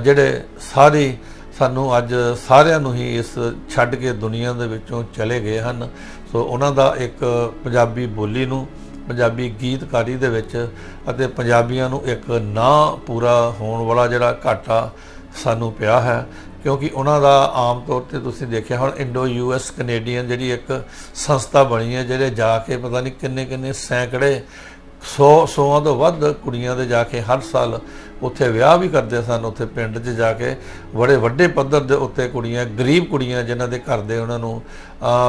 ਜਿਹੜੇ ਸਾਰੇ ਸਾਨੂੰ ਅੱਜ ਸਾਰਿਆਂ ਨੂੰ ਹੀ ਇਸ ਛੱਡ ਕੇ ਦੁਨੀਆ ਦੇ ਵਿੱਚੋਂ ਚਲੇ ਗਏ ਹਨ। ਸੋ ਉਹਨਾਂ ਦਾ ਇੱਕ ਪੰਜਾਬੀ ਬੋਲੀ ਨੂੰ, ਪੰਜਾਬੀ ਗੀਤਕਾਰੀ ਦੇ ਵਿੱਚ ਅਤੇ ਪੰਜਾਬੀਆਂ ਨੂੰ ਇੱਕ ਨਾਂ ਪੂਰਾ ਹੋਣ ਵਾਲਾ ਜਿਹੜਾ ਘਾਟਾ ਸਾਨੂੰ ਪਿਆ ਹੈ, ਕਿਉਂਕਿ ਉਹਨਾਂ ਦਾ ਆਮ ਤੌਰ ਤੇ ਤੁਸੀਂ ਦੇਖਿਆ ਹੁਣ ਇੰਡੋ ਯੂਐਸ ਕੈਨੇਡੀਅਨ ਜਿਹੜੀ ਇੱਕ ਸੰਸਥਾ ਬਣੀ ਹੈ, ਜਿਹੜੇ ਜਾ ਕੇ ਪਤਾ ਨਹੀਂ ਕਿੰਨੇ ਕਿੰਨੇ ਸੈਂਕੜੇ 100 100 ਤੋਂ ਵੱਧ ਕੁੜੀਆਂ ਦੇ ਜਾ ਕੇ ਹਰ ਸਾਲ ਉੱਥੇ ਵਿਆਹ ਵੀ ਕਰਦੇ ਸਨ, ਉੱਥੇ ਪਿੰਡ 'ਚ ਜਾ ਕੇ ਬੜੇ ਵੱਡੇ ਪੱਧਰ ਦੇ ਉੱਤੇ ਕੁੜੀਆਂ, ਗਰੀਬ ਕੁੜੀਆਂ ਜਿਨ੍ਹਾਂ ਦੇ ਘਰ ਦੇ ਉਹਨਾਂ ਨੂੰ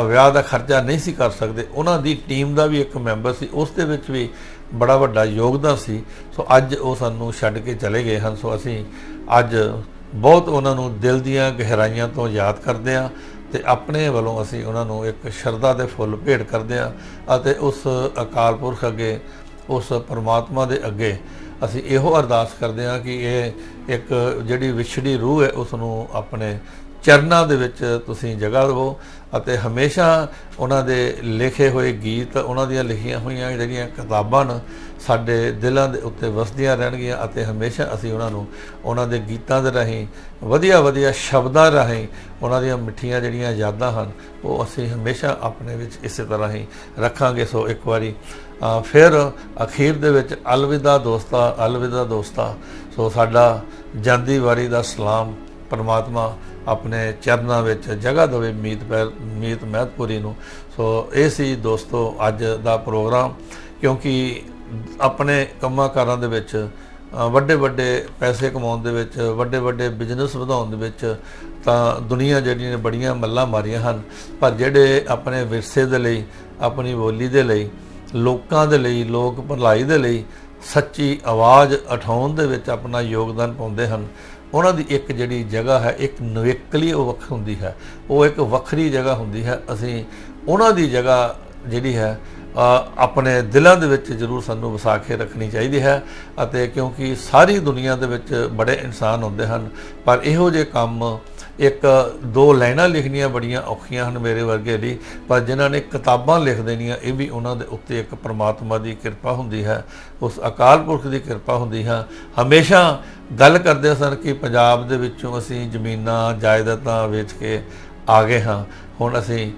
ਵਿਆਹ ਦਾ ਖਰਚਾ ਨਹੀਂ ਸੀ ਕਰ ਸਕਦੇ, ਉਹਨਾਂ ਦੀ ਟੀਮ ਦਾ ਵੀ ਇੱਕ ਮੈਂਬਰ ਸੀ, ਉਸ ਦੇ ਵਿੱਚ ਵੀ ਬੜਾ ਵੱਡਾ ਯੋਗਦਾਨ ਸੀ। ਸੋ ਅੱਜ ਉਹ ਸਾਨੂੰ ਛੱਡ ਕੇ ਚਲੇ ਗਏ ਹਨ। ਸੋ ਅਸੀਂ ਅੱਜ ਬਹੁਤ ਉਹਨਾਂ ਨੂੰ ਦਿਲ ਦੀਆਂ ਗਹਿਰਾਈਆਂ ਤੋਂ ਯਾਦ ਕਰਦੇ ਹਾਂ ਤੇ ਆਪਣੇ ਵੱਲੋਂ ਅਸੀਂ ਉਹਨਾਂ ਨੂੰ ਇੱਕ ਸ਼ਰਧਾ ਦੇ ਫੁੱਲ ਭੇਟ ਕਰਦੇ ਹਾਂ ਅਤੇ ਉਸ ਅਕਾਲ ਪੁਰਖ ਅੱਗੇ, ਉਸ ਪਰਮਾਤਮਾ ਦੇ ਅੱਗੇ ਅਸੀਂ ਇਹੋ ਅਰਦਾਸ ਕਰਦੇ ਹਾਂ ਕਿ ਇਹ ਇੱਕ ਜਿਹੜੀ ਵਿਛੜੀ ਰੂਹ ਹੈ ਉਸ ਨੂੰ ਆਪਣੇ ਚਰਨਾਂ ਦੇ ਵਿੱਚ ਤੁਸੀਂ ਜਗ੍ਹਾ ਦਿਵੋ ਅਤੇ ਹਮੇਸ਼ਾ ਉਹਨਾਂ ਦੇ ਲਿਖੇ ਹੋਏ ਗੀਤ, ਉਹਨਾਂ ਦੀਆਂ ਲਿਖੀਆਂ ਹੋਈਆਂ ਜਿਹੜੀਆਂ ਕਿਤਾਬਾਂ ਨੇ, ਸਾਡੇ ਦਿਲਾਂ ਦੇ ਉੱਤੇ ਵਸਦੀਆਂ ਰਹਿਣਗੀਆਂ ਅਤੇ ਹਮੇਸ਼ਾ ਅਸੀਂ ਉਹਨਾਂ ਨੂੰ ਉਹਨਾਂ ਦੇ ਗੀਤਾਂ ਦੇ ਰਾਹੀਂ, ਵਧੀਆ ਵਧੀਆ ਸ਼ਬਦਾਂ ਰਾਹੀਂ ਉਹਨਾਂ ਦੀਆਂ ਮਿੱਠੀਆਂ ਜਿਹੜੀਆਂ ਯਾਦਾਂ ਹਨ, ਉਹ ਅਸੀਂ ਹਮੇਸ਼ਾ ਆਪਣੇ ਵਿੱਚ ਇਸੇ ਤਰ੍ਹਾਂ ਹੀ ਰੱਖਾਂਗੇ। ਸੋ ਇੱਕ ਵਾਰੀ ਫਿਰ ਅਖੀਰ ਦੇ ਵਿੱਚ ਅਲਵਿਦਾ ਦੋਸਤਾ ਅਲਵਿਦਾ ਦੋਸਤਾ। ਸੋ ਸਾਡਾ ਜਾਂਦੀ ਵਾਰੀ ਦਾ ਸਲਾਮ, ਪਰਮਾਤਮਾ ਆਪਣੇ ਚਰਨਾਂ ਵਿੱਚ ਜਗ੍ਹਾ ਦੇਵੇ ਮੀਤ ਪੈਰ ਮੀਤ ਮਹਿਤਪੁਰੀ ਨੂੰ। ਸੋ ਇਹ ਸੀ ਦੋਸਤੋ ਅੱਜ ਦਾ ਪ੍ਰੋਗਰਾਮ, ਕਿਉਂਕਿ ਆਪਣੇ ਕੰਮਾਂ ਕਾਰਾਂ ਦੇ ਵਿੱਚ ਵੱਡੇ ਵੱਡੇ ਪੈਸੇ ਕਮਾਉਣ ਦੇ ਵਿੱਚ ਵੱਡੇ ਵੱਡੇ ਬਿਜ਼ਨਸ ਵਧਾਉਣ ਦੇ ਵਿੱਚ ਤਾਂ ਦੁਨੀਆ ਜਿਹੜੀਆਂ ਨੇ ਬੜੀਆਂ ਮੱਲਾਂ ਮਾਰੀਆਂ ਹਨ। ਪਰ ਜਿਹੜੇ ਆਪਣੇ ਵਿਰਸੇ ਦੇ ਲਈ, ਆਪਣੀ ਬੋਲੀ ਦੇ ਲਈ, ਲੋਕਾਂ ਦੇ ਲਈ, ਲੋਕ ਭਲਾਈ ਦੇ ਲਈ ਸੱਚੀ ਆਵਾਜ਼ ਉਠਾਉਣ ਦੇ ਵਿੱਚ ਆਪਣਾ ਯੋਗਦਾਨ ਪਾਉਂਦੇ ਹਨ ਉਹਨਾਂ ਦੀ ਇੱਕ ਜਿਹੜੀ ਜਗ੍ਹਾ ਹੈ, ਇੱਕ ਨਵੇਕਲੀ ਉਹ ਵੱਖ ਹੁੰਦੀ ਹੈ। ਉਹ ਇੱਕ ਵੱਖਰੀ ਜਗ੍ਹਾ ਹੁੰਦੀ ਹੈ। ਅਸੀਂ ਉਹਨਾਂ ਦੀ ਜਗ੍ਹਾ ਜਿਹੜੀ ਹੈ ਆਪਣੇ ਦਿਲਾਂ ਦੇ ਵਿੱਚ ਜ਼ਰੂਰ ਸਾਨੂੰ ਵਸਾ ਕੇ ਰੱਖਣੀ ਚਾਹੀਦੀ ਹੈ ਅਤੇ ਕਿਉਂਕਿ ਸਾਰੀ ਦੁਨੀਆ ਦੇ ਵਿੱਚ ਬੜੇ ਇਨਸਾਨ ਹੁੰਦੇ ਹਨ, ਪਰ ਇਹੋ ਜਿਹੇ ਕੰਮ ਇੱਕ ਦੋ ਲਾਈਨਾਂ ਲਿਖਣੀਆਂ ਬੜੀਆਂ ਔਖੀਆਂ ਹਨ ਮੇਰੇ ਵਰਗੇ ਲਈ ਪਰ ਜਿਨ੍ਹਾਂ ਨੇ ਕਿਤਾਬਾਂ ਲਿਖ ਦੇਣੀਆਂ, ਇਹ ਵੀ ਉਹਨਾਂ ਦੇ ਉੱਤੇ ਇੱਕ ਪ੍ਰਮਾਤਮਾ ਦੀ ਕਿਰਪਾ ਹੁੰਦੀ ਹੈ, ਉਸ ਅਕਾਲ ਪੁਰਖ ਦੀ ਕਿਰਪਾ ਹੁੰਦੀ ਹੈ। ਹਮੇਸ਼ਾ ਗੱਲ ਕਰਦੇ ਸਨ ਕਿ ਪੰਜਾਬ ਦੇ ਵਿੱਚੋਂ ਅਸੀਂ ਜ਼ਮੀਨਾਂ, ਜਾਇਦਾਦਾਂ ਵੇਚ ਕੇ ਆ ਗਏ ਹਾਂ। ਹੁਣ ਅਸੀਂ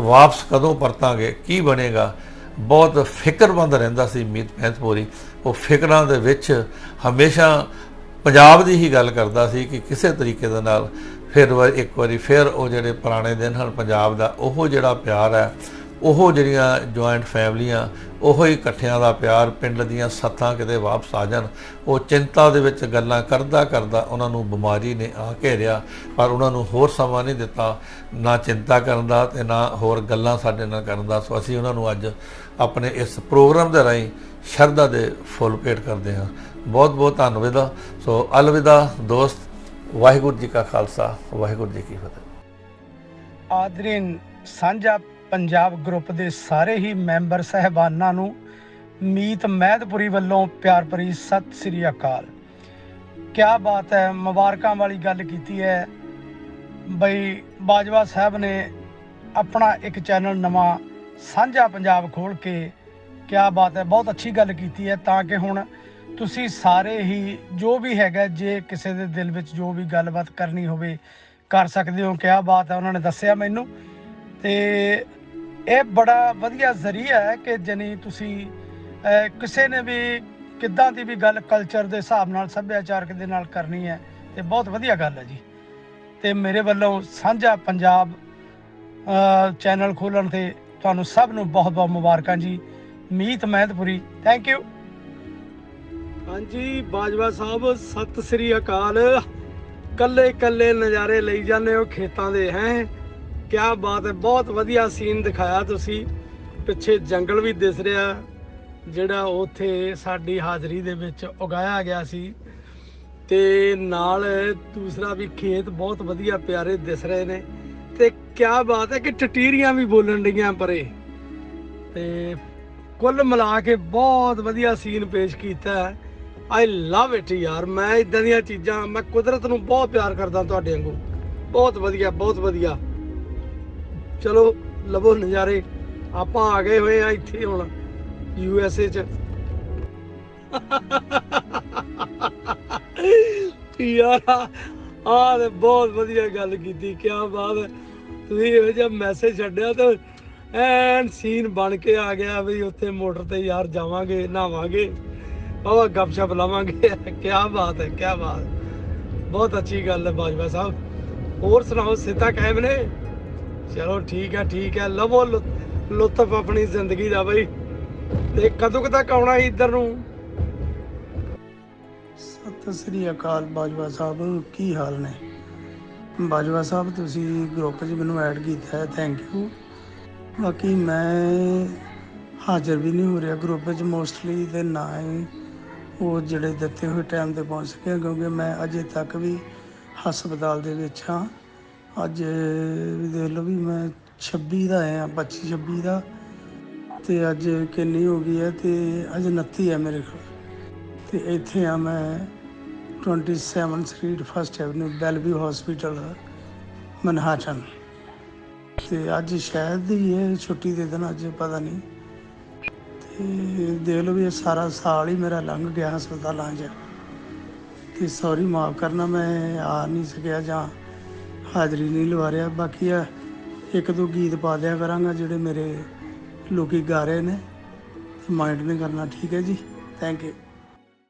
ਵਾਪਸ ਕਦੋਂ ਪਰਤਾਂਗੇ? ਕੀ ਬਣੇਗਾ? ਬਹੁਤ ਫਿਕਰਮੰਦ ਰਹਿੰਦਾ ਸੀ ਮੀਤ ਪੈਂਤਪੋਰੀ ਉਹ ਫਿਕਰਾਂ ਦੇ ਵਿੱਚ ਹਮੇਸ਼ਾ ਪੰਜਾਬ ਦੀ ਹੀ ਗੱਲ ਕਰਦਾ ਸੀ ਕਿ ਕਿਸੇ ਤਰੀਕੇ ਦੇ ਨਾਲ ਫਿਰ ਵਾ- ਇੱਕ ਵਾਰੀ ਫਿਰ ਉਹ ਜਿਹੜੇ ਪੁਰਾਣੇ ਦਿਨ ਹਨ ਪੰਜਾਬ ਦਾ, ਉਹ ਜਿਹੜਾ ਪਿਆਰ ਹੈ, ਉਹ ਜਿਹੜੀਆਂ ਜੁਆਇੰਟ ਫੈਮਲੀਆਂ, ਉਹੋ ਹੀ ਇਕੱਠਿਆਂ ਦਾ ਪਿਆਰ ਪਿੰਡ ਦੀਆਂ ਸੱਥਾਂ ਕਿਤੇ ਵਾਪਸ ਆ ਜਾਣ, ਉਹ ਚਿੰਤਾ ਦੇ ਵਿੱਚ ਗੱਲਾਂ ਕਰਦਾ ਕਰਦਾ ਉਹਨਾਂ ਨੂੰ ਬਿਮਾਰੀ ਨੇ ਆ ਘੇਰਿਆ, ਪਰ ਉਹਨਾਂ ਨੂੰ ਹੋਰ ਸਮਾਂ ਨਹੀਂ ਦਿੱਤਾ, ਨਾ ਚਿੰਤਾ ਕਰਨ ਦਾ ਤੇ ਨਾ ਹੋਰ ਗੱਲਾਂ ਸਾਡੇ ਨਾਲ ਕਰਨ ਦਾ। ਸੋ ਅਸੀਂ ਉਹਨਾਂ ਨੂੰ ਅੱਜ ਆਪਣੇ ਇਸ ਪ੍ਰੋਗਰਾਮ ਦੇ ਰਾਹੀਂ ਸ਼ਰਧਾ ਦੇ ਫੁੱਲ ਭੇਟ ਕਰਦੇ ਹਾਂ। ਬਹੁਤ ਬਹੁਤ ਧੰਨਵਾਦ ਸੋ ਅਲਵਿਦਾ ਦੋਸਤ ਵਾਹਿਗੁਰੂ ਜੀ ਕਾ ਖਾਲਸਾ, ਵਾਹਿਗੁਰੂ ਜੀ ਕੀ ਫਤਿਹ। ਆਦਰੀਨ, ਸਾਂਝਾ ਪੰਜਾਬ ਗਰੁੱਪ ਦੇ ਸਾਰੇ ਹੀ ਮੈਂਬਰ ਸਹਿਬਾਨਾਂ ਨੂੰ ਮੀਤ ਮਹਿਦਪੁਰੀ ਵੱਲੋਂ ਪਿਆਰ ਭਰੀ ਸਤਿ ਸ੍ਰੀ ਅਕਾਲ। ਕਿਆ ਬਾਤ ਹੈ, ਮੁਬਾਰਕਾਂ ਵਾਲੀ ਗੱਲ ਕੀਤੀ ਹੈ। ਬਈ, ਬਾਜਵਾ ਸਾਹਿਬ ਨੇ ਆਪਣਾ ਇੱਕ ਚੈਨਲ ਨਵਾਂ ਸਾਂਝਾ ਪੰਜਾਬ ਖੋਲ ਕੇ ਕਿਆ ਬਾਤ ਹੈ, ਬਹੁਤ ਅੱਛੀ ਗੱਲ ਕੀਤੀ ਹੈ, ਤਾਂ ਕਿ ਹੁਣ ਤੁਸੀਂ ਸਾਰੇ ਹੀ ਜੋ ਵੀ ਹੈਗਾ, ਜੇ ਕਿਸੇ ਦੇ ਦਿਲ ਵਿੱਚ ਜੋ ਵੀ ਗੱਲਬਾਤ ਕਰਨੀ ਹੋਵੇ ਕਰ ਸਕਦੇ ਹੋ। ਕਿਆ ਬਾਤ ਹੈ, ਉਹਨਾਂ ਨੇ ਦੱਸਿਆ ਮੈਨੂੰ। ਤੇ ਇਹ ਬੜਾ ਵਧੀਆ ਜ਼ਰੀਆ ਹੈ ਕਿ ਜਨੀ ਤੁਸੀਂ ਕਿਸੇ ਨੇ ਵੀ ਕਿੱਦਾਂ ਦੀ ਵੀ ਗੱਲ ਕਲਚਰ ਦੇ ਹਿਸਾਬ ਨਾਲ, ਸੱਭਿਆਚਾਰਕ ਦੇ ਨਾਲ ਕਰਨੀ ਹੈ, ਤੇ ਬਹੁਤ ਵਧੀਆ ਗੱਲ ਹੈ ਜੀ। ਤੇ ਮੇਰੇ ਵੱਲੋਂ ਸਾਂਝਾ ਪੰਜਾਬ ਚੈਨਲ ਖੋਲਣ ਤੇ ਤੁਹਾਨੂੰ ਸਭ ਨੂੰ ਬਹੁਤ ਬਹੁਤ ਮੁਬਾਰਕਾਂ ਜੀ। ਮੀਤ ਮਹਿਤਪੁਰੀ ਥੈਂਕ ਯੂ ਹਾਂਜੀ, ਬਾਜਵਾ ਸਾਹਿਬ, ਸਤਿ ਸ੍ਰੀ ਅਕਾਲ। ਕੱਲੇ ਕੱਲੇ ਨਜ਼ਾਰੇ ਲਈ ਜਾਂਦੇ ਹੋ ਖੇਤਾਂ ਦੇ, ਹੈ? ਕਿਆ ਬਾਤ ਹੈ, ਬਹੁਤ ਵਧੀਆ ਸੀਨ ਦਿਖਾਇਆ ਤੁਸੀਂ। ਪਿੱਛੇ ਜੰਗਲ ਵੀ ਦਿਸ ਰਿਹਾ, ਜਿਹੜਾ ਉੱਥੇ ਸਾਡੀ ਹਾਜ਼ਰੀ ਦੇ ਵਿੱਚ ਉਗਾਇਆ ਗਿਆ ਸੀ। ਤੇ ਨਾਲ ਦੂਸਰਾ ਵੀ ਖੇਤ ਬਹੁਤ ਵਧੀਆ ਪਿਆਰੇ ਦਿਸ ਰਹੇ ਨੇ। ਤੇ ਕਿਆ ਬਾਤ ਹੈ ਕਿ ਟਟੀਰੀਆਂ ਵੀ ਬੋਲਣ ਡੀਆਂ ਪਰੇ। ਤੇ ਕੁੱਲ ਮਿਲਾ ਕੇ ਬਹੁਤ ਵਧੀਆ ਸੀਨ ਪੇਸ਼ ਕੀਤਾ। ਹੈ ਆਈ ਲਵ ਇਟ ਯਾਰ, ਮੈਂ ਇਦਾਂ ਦੀਆਂ ਚੀਜ਼ਾਂ, ਮੈਂ ਕੁਦਰਤ ਨੂੰ ਬਹੁਤ ਪਿਆਰ ਕਰਦਾ ਤੁਹਾਡੇ ਵਾਂਗੂ। ਬਹੁਤ ਵਧੀਆ ਬਹੁਤ ਵਧੀਆ। ਚਲੋ, ਲਵੋ ਨਜ਼ਾਰੇ। ਆਪਾਂ ਆ ਗਏ ਹੋਏ ਆ ਇੱਥੇ ਹੁਣ ਯੂ ਐਸ ਏ ਚ। ਯਾਰ, ਆਹ ਤੇ ਬਹੁਤ ਵਧੀਆ ਗੱਲ ਕੀਤੀ ਕੀ ਬਾਤ ਹੈ। ਤੁਸੀਂ ਇਹੋ ਜਿਹਾ ਮੈਸੇਜ ਛੱਡਿਆ ਤੇ ਐਨ ਸੀਨ ਬਣ ਕੇ ਆ ਗਿਆ ਵੀ ਉੱਥੇ ਮੋਟਰ ਤੇ ਯਾਰ ਜਾਵਾਂਗੇ, ਨਹਾਵਾਂਗੇ। ਬਾਬਾ ਗੱਪਸ਼ਪ ਲਾਵਾਂਗੇ। ਕੀ ਬਾਤ ਹੈ ਕੀ ਬਾਤ। ਬਹੁਤ ਅੱਛੀ ਗੱਲ ਹੈ ਬਾਜਵਾ ਸਾਹਿਬ। ਹੋਰ ਸੁਣਾਓ ਸਿੱਧਾ ਕਾਇਮ ਨੇ? ਚਲੋ ਠੀਕ ਹੈ ਠੀਕ ਹੈ। ਲਵੋ ਲੁਤਫ ਆਪਣੀ ਜ਼ਿੰਦਗੀ ਦਾ ਬਈ। ਤੇ ਕਦੋਂ ਤੱਕ ਆਉਣਾ ਇੱਧਰ ਨੂੰ? ਸਤਿ ਸ੍ਰੀ ਅਕਾਲ ਬਾਜਵਾ ਸਾਹਿਬ, ਕੀ ਹਾਲ ਨੇ? ਬਾਜਵਾ ਸਾਹਿਬ, ਤੁਸੀਂ ਗਰੁੱਪ 'ਚ ਮੈਨੂੰ ਐਡ ਕੀਤਾ ਹੈ ਥੈਂਕ ਯੂ ਬਾਕੀ ਮੈਂ ਹਾਜ਼ਰ ਵੀ ਨਹੀਂ ਹੋ ਰਿਹਾ ਗਰੁੱਪ 'ਚ ਮੋਸਟਲੀ ਤੇ ਨਾ ਹੀ ਉਹ ਜਿਹੜੇ ਦਿੱਤੇ ਹੋਏ ਟਾਈਮ ਤੇ ਪਹੁੰਚ ਸਕਿਆ ਕਿਉਂਕਿ ਮੈਂ ਅਜੇ ਤੱਕ ਵੀ ਹਸਪਤਾਲ ਦੇ ਵਿੱਚ ਹਾਂ। ਅੱਜ ਵੀ ਦੇਖ ਲਓ ਵੀ ਮੈਂ 26 ਦਾ ਆਇਆ 25 26 ਦਾ। ਤੇ ਅੱਜ ਕਿੰਨੀ ਹੋ ਗਈ ਹੈ ਤੇ ਅੱਜ 29 ਹੈ ਮੇਰੇ ਕੋਲ। ਤੇ ਇੱਥੇ ਆ ਮੈਂ 27 street first avenue Bellevue hospital Manhattan. ਤੇ ਅੱਜ ਸ਼ਾਇਦ ਹੀ ਇਹ ਛੁੱਟੀ ਦੇ ਦਿਨ, ਅੱਜ ਪਤਾ ਨਹੀਂ। ਤੇ ਦੇਖ ਲਓ ਵੀ ਇਹ ਸਾਰਾ ਸਾਲ ਹੀ ਮੇਰਾ ਲੰਘ ਗਿਆ ਹਸਪਤਾਲਾਂ 'ਚ। ਤੇ ਸੌਰੀ ਮਾਫ ਕਰਨਾ, ਮੈਂ ਆ ਨਹੀਂ ਸਕਿਆ ਜਾਂ ਹਾਜ਼ਰੀ ਨਹੀਂ ਲਵਾ ਰਿਹਾ। ਬਾਕੀ ਆ, ਇੱਕ ਦੋ ਗੀਤ ਪਾ ਦਿਆ ਕਰਾਂਗਾ ਜਿਹੜੇ ਮੇਰੇ ਲੋਕੀ ਗਾ ਰਹੇ ਨੇ। ਮਾਈਂਡ ਨਹੀਂ ਕਰਨਾ, ਠੀਕ ਹੈ ਜੀ? Thank you